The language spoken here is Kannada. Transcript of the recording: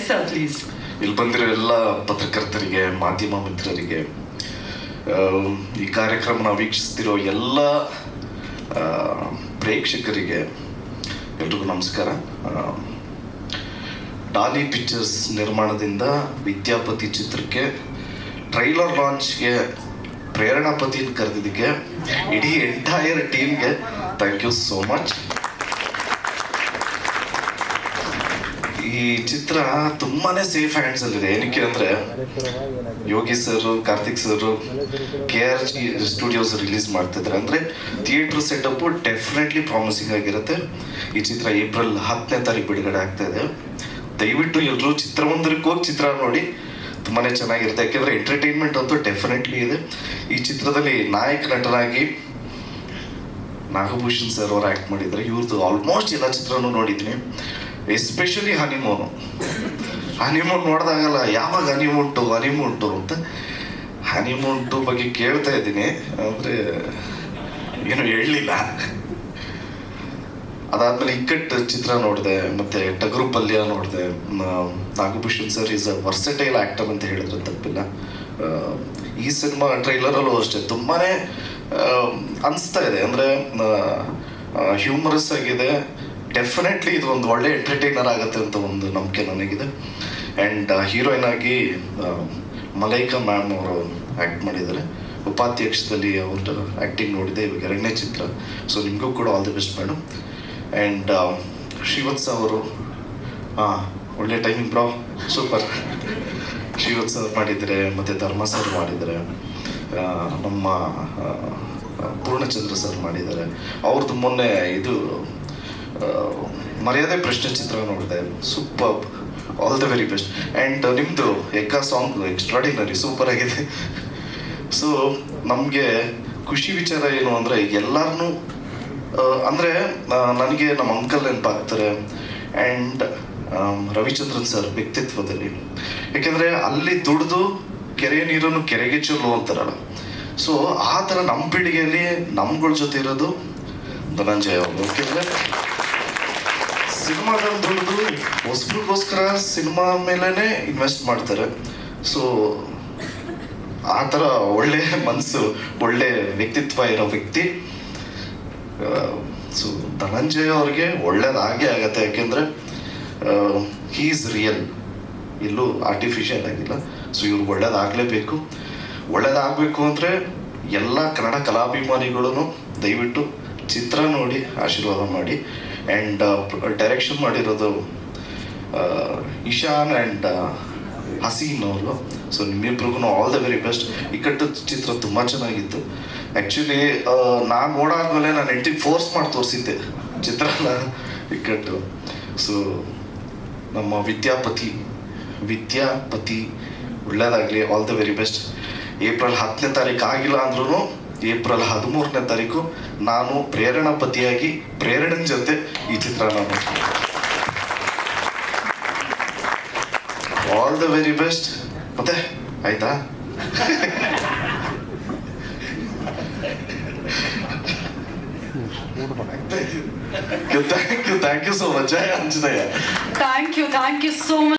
ಎಸ್ ಸರ್ ಪ್ಲೀಸ್ ಇಲ್ಲಿ ಬಂದಿರೋ ಎಲ್ಲ ಪತ್ರಕರ್ತರಿಗೆ, ಮಾಧ್ಯಮ ಮಿತ್ರರಿಗೆ ಈ ಕಾರ್ಯಕ್ರಮನ ವೀಕ್ಷಿಸ್ತಿರೋ ಎಲ್ಲ ಪ್ರೇಕ್ಷಕರಿಗೆ ಎಲ್ರಿಗೂ ನಮಸ್ಕಾರ. ಡಾಲಿ ಪಿಕ್ಚರ್ಸ್ ನಿರ್ಮಾಣದಿಂದ ವಿದ್ಯಾಪತಿ ಚಿತ್ರಕ್ಕೆ ಟ್ರೈಲರ್ ಲಾಂಚ್ಗೆ ಪ್ರೇರಣಾಪತಿ ಕರೆದಿದ್ದಕ್ಕೆ, ಇಡೀ ಎಂಟೈರ್ ಟೀಮ್ಗೆ ಥ್ಯಾಂಕ್ ಯು ಸೋ ಮಚ್ ಈ ಚಿತ್ರ ತುಂಬಾನೇ ಸೇಫ್ ಹ್ಯಾಂಡ್ಸ್ ಅಲ್ಲಿದೆ. ಏನಕ್ಕೆ ಅಂದ್ರೆ Yogi sir Karthik sir K R G studios release ಮಾಡ್ತಿದ್ದಾರೆ. ಅಂದ್ರೆ ಥಿಯೇಟರ್ ಸೆಟಪ್ ಡೆಫಿನೆಟ್ಲಿ ಪ್ರಾಮಿಸಿಂಗ್ ಆಗಿರುತ್ತೆ. ಈ ಚಿತ್ರ ಏಪ್ರಿಲ್ ಹತ್ತನೇ ತಾರೀಕು ಬಿಡುಗಡೆ ಆಗ್ತಾ ಇದೆ. ದಯವಿಟ್ಟು ಎಲ್ಲರೂ ಚಿತ್ರಮಂದಿರಕ್ಕೆ ಹೋಗಿ ಚಿತ್ರ ನೋಡಿ. ತುಂಬಾನೇ ಚೆನ್ನಾಗಿರುತ್ತೆ. ಯಾಕೆಂದ್ರೆ ಎಂಟರ್ಟೈನ್ಮೆಂಟ್ ಅಂತೂ ಡೆಫಿನೆಟ್ಲಿ ಇದೆ. ಈ ಚಿತ್ರದಲ್ಲಿ ನಾಯಕ ನಟರಾಗಿ ನಾಗಭೂಷಣ್ ಸರ್ ಅವರು ಆ್ಯಕ್ಟ್ ಮಾಡಿದ್ದಾರೆ. ಇವ್ರದ್ದು ಆಲ್ಮೋಸ್ಟ್ ಎಲ್ಲ ಚಿತ್ರನೂ ನೋಡಿದ್ದೀನಿ. ಎಸ್ಪೆಷಲಿ ಹನಿಮೂನು ಹನಿಮೂನ್ ನೋಡಿದಾಗಲ್ಲ, ಯಾವಾಗ ಹನಿಮೂನ್ ಟು ಹನಿಮೂನ್ ಅಂತ ಹನಿಮೂನ್ ಟು ಬಗ್ಗೆ ಕೇಳ್ತಾ ಇದ್ದೀನಿ ಅಂದರೆ ಏನು ಹೇಳಲಿಲ್ಲ. ಅದಾದ್ಮೇಲೆ ಇಕ್ಕಟ್ಟು ಚಿತ್ರ ನೋಡಿದೆ, ಮತ್ತೆ ಟಗರು ಪಲ್ಯ ನೋಡಿದೆ Nagabhushan sir is a versatile actor ಅಂತ ಹೇಳಿದ್ರೆ, ತಪ್ಪಿಲ್ಲ. ಈ ಸಿನಿಮಾ ಟ್ರೈಲರಲ್ಲೂ ಅಷ್ಟೇ, ತುಂಬಾನೇ ಅನಿಸ್ತಾ ಇದೆ. ಅಂದರೆ ಹ್ಯೂಮರಸ್ ಆಗಿದೆ ಡೆಫಿನೆಟ್ಲಿ ಇದು ಒಂದು ಒಳ್ಳೆ ಎಂಟರ್ಟೈನರ್ ಆಗುತ್ತೆ ಅಂತ ಒಂದು ನಂಬಿಕೆ ನನಗಿದೆ. ಆ್ಯಂಡ್ ಹೀರೋಯಿನ್ ಆಗಿ ಮಲೈಕಾ ಮ್ಯಾಮ್ ಅವರು ಆ್ಯಕ್ಟ್ ಮಾಡಿದ್ದಾರೆ. ಉಪಾಧ್ಯಕ್ಷದಲ್ಲಿ ಅವ್ರ ಆ್ಯಕ್ಟಿಂಗ್ ನೋಡಿದೆ. ಇವಾಗ ಎರಡನೇ ಚಿತ್ರ. ಸೊ ನಿಮಗೂ ಕೂಡ all the best madam and Srivatsa ಅವರು ಹಾಂ ಒಳ್ಳೆ ಟೈಮಿಂಗ್ ಬ್ರೋ ಸೂಪರ್ ಶ್ರೀವತ್ಸ ಅವ್ರು ಮಾಡಿದರೆ, ಮತ್ತು ಧರ್ಮ ಸರ್ ಮಾಡಿದ್ದಾರೆ ನಮ್ಮ ಪೂರ್ಣಚಂದ್ರ ಸರ್ ಮಾಡಿದ್ದಾರೆ. ಅವ್ರದ್ದು ಮೊನ್ನೆ ಇದು ಮರ್ಯಾದೆ ಪ್ರಶ್ನೆ ಚಿತ್ರ ನೋಡಿದೆ. Super all the very best and ನಿಮ್ಮದು ಎಕ್ಕ ಸಾಂಗ್ ಎಕ್ಸ್ಟ್ರಾಡಿನರಿ ಸೂಪರ್ ಆಗಿದೆ. ಸೊ ನಮಗೆ ಖುಷಿ ವಿಚಾರ ಏನು ಅಂದರೆ ಎಲ್ಲರನ್ನೂ ಅಂದರೆ ನನಗೆ ನಮ್ಮ ಅಂಕಲ್ ನೆನಪಾಗ್ತಾರೆ. ಆ್ಯಂಡ್ ರವಿಚಂದ್ರನ್ ಸರ್ ವ್ಯಕ್ತಿತ್ವದಲ್ಲಿ. ಯಾಕೆಂದರೆ ಅಲ್ಲಿ ದುಡಿದು ಕೆರೆ ನೀರನ್ನು ಕೆರೆಗೆ ಚೆಲ್ಲು ಅಂತಾರಲ್ಲ. ಸೊ ಆ ಥರ ನಮ್ಮ ಪೀಳಿಗೆಯಲ್ಲಿ ನಮ್ಗಳ ಜೊತೆ ಇರೋದು ಧನಂಜಯ ಅವರು. ಯಾಕೆಂದರೆ ಸಿನಿಮಾದಲ್ಲಿ ಬಂದು ಹೊಸಬ್ರಿಗೋಸ್ಕರ ಸಿನಿಮಾ ಮೇಲೇ ಇನ್ವೆಸ್ಟ್ ಮಾಡ್ತಾರೆ. ಸೊ ಆ ಥರ ಒಳ್ಳೆ ಮನಸ್ಸು ಒಳ್ಳೆ ವ್ಯಕ್ತಿತ್ವ ಇರೋ ವ್ಯಕ್ತಿ. ಸೊ ಧನಂಜಯ ಅವ್ರಿಗೆ ಒಳ್ಳೇದಾಗೇ ಆಗತ್ತೆ. ಯಾಕೆಂದರೆ ಈಸ್ ರಿಯಲ್ ಎಲ್ಲೂ ಆರ್ಟಿಫಿಷಿಯಲ್ ಆಗಿಲ್ಲ. ಸೊ ಇವ್ರಿಗೆ ಒಳ್ಳೇದಾಗಲೇಬೇಕು. ಒಳ್ಳೇದಾಗಬೇಕು ಅಂದರೆ ಎಲ್ಲ ಕನ್ನಡ ಕಲಾಭಿಮಾನಿಗಳು ದಯವಿಟ್ಟು ಚಿತ್ರ ನೋಡಿ, ಆಶೀರ್ವಾದ ಮಾಡಿ ಆ್ಯಂಡ್ ಡೈರೆಕ್ಷನ್ ಮಾಡಿರೋದು ಇಶಾನ್ ಆ್ಯಂಡ್ ಹಸೀನ್ ಅವರು so ನಿಮ್ಮಿಬ್ರಿಗೂ all the very best Ikkat ಚಿತ್ರ ತುಂಬ ಚೆನ್ನಾಗಿತ್ತು. ಆ್ಯಕ್ಚುಲಿ ನಾನು ನೋಡಾದ್ಮೇಲೆ ನಾನು ಎಂಟಿ ಫೋರ್ಸ್ ಮಾಡಿ ತೋರಿಸಿದ್ದೆ ಚಿತ್ರನ ಇಕ್ಕಟ್ಟು ಸೊ ನಮ್ಮ ವಿದ್ಯಾಪತಿ ವಿದ್ಯಾಪತಿ, ಒಳ್ಳೇದಾಗಲಿ all the very best April ಹತ್ತನೇ ತಾರೀಕು ಆಗಿಲ್ಲ ಅಂದ್ರೂ ಏಪ್ರಿಲ್ ಹದಿಮೂರನೇ ತಾರೀಕು ನಾನು ಪ್ರೇರಣಾ ಪತಿಯಾಗಿ ಪ್ರೇರಣನ್ ಜೊತೆ ಈ ಚಿತ್ರ ನಾನು ಆಲ್ ದ ವೆರಿ ಬೆಸ್ಟ್ ಮತ್ತೆ, ಆಯ್ತಾ? Thank you thank you so much Anjanayya thank you thank you so much